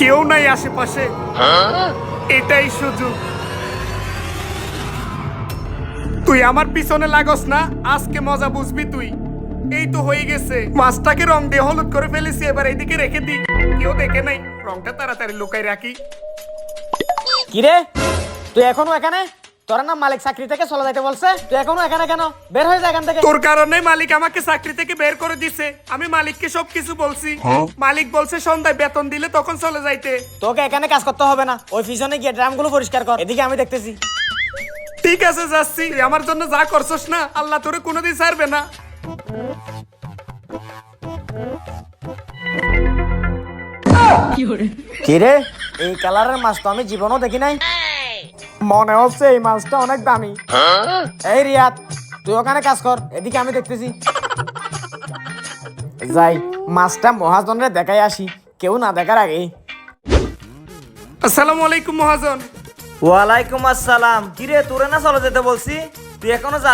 কেউ নাই আশেপাশে। এটাই সুযোগ তুই আমার পিছনে লাগস না, আজকে মজা বুঝবি তুই। এই তো হয়ে গেছে। মাছটাকে রং দিয়ে হলুদ করে ফেলেছি, এবার এইদিকে রেখে দিই কেউ দেখে নাই, রংটা তাড়াতাড়ি লুকাই রাখি। কিরে? তুই এখনও এখানে? তোর না মালিক চাকরি থেকে চলে যাইতে বলছে। তুই এখনও এখানে কেন? বের হয়ে যা এখান থেকে। তোর কারণে মালিক আমাকে চাকরি থেকে বের করে দিছে। আমি মালিককে সবকিছু বলছি। মালিক বলছে সন্ধ্যায় বেতন দিলে তখন চলে যাইতে। তোকে এখানে কাজ করতে হবে না। ওই পিছনে গিয়ে ড্রামগুলো পরিষ্কার কর। এদিকে আমি দেখতেছি। ঠিক আছে যাচ্ছি। তুই আমার জন্য যা করছস না আল্লাহ তোরে কোনোদিন ছাড়বে না। কিরে? এই কালারের মাছ তো আমি জীবনও দেখি নাই। মনে হচ্ছে এই মাছটা অনেক দামি। এই রিয়াদ তুই ওখানে কাজ কর এদিকে আমি দেখতেছি। যাই মাছটা মহাজনের দেখাই আসি কেউ না দেখার আগে। আসসালামু আলাইকুম মহাজন। ওয়ালাইকুম আসসালাম। কিরে তোরে না চলে যেতে বলছি? তুই এখনও যা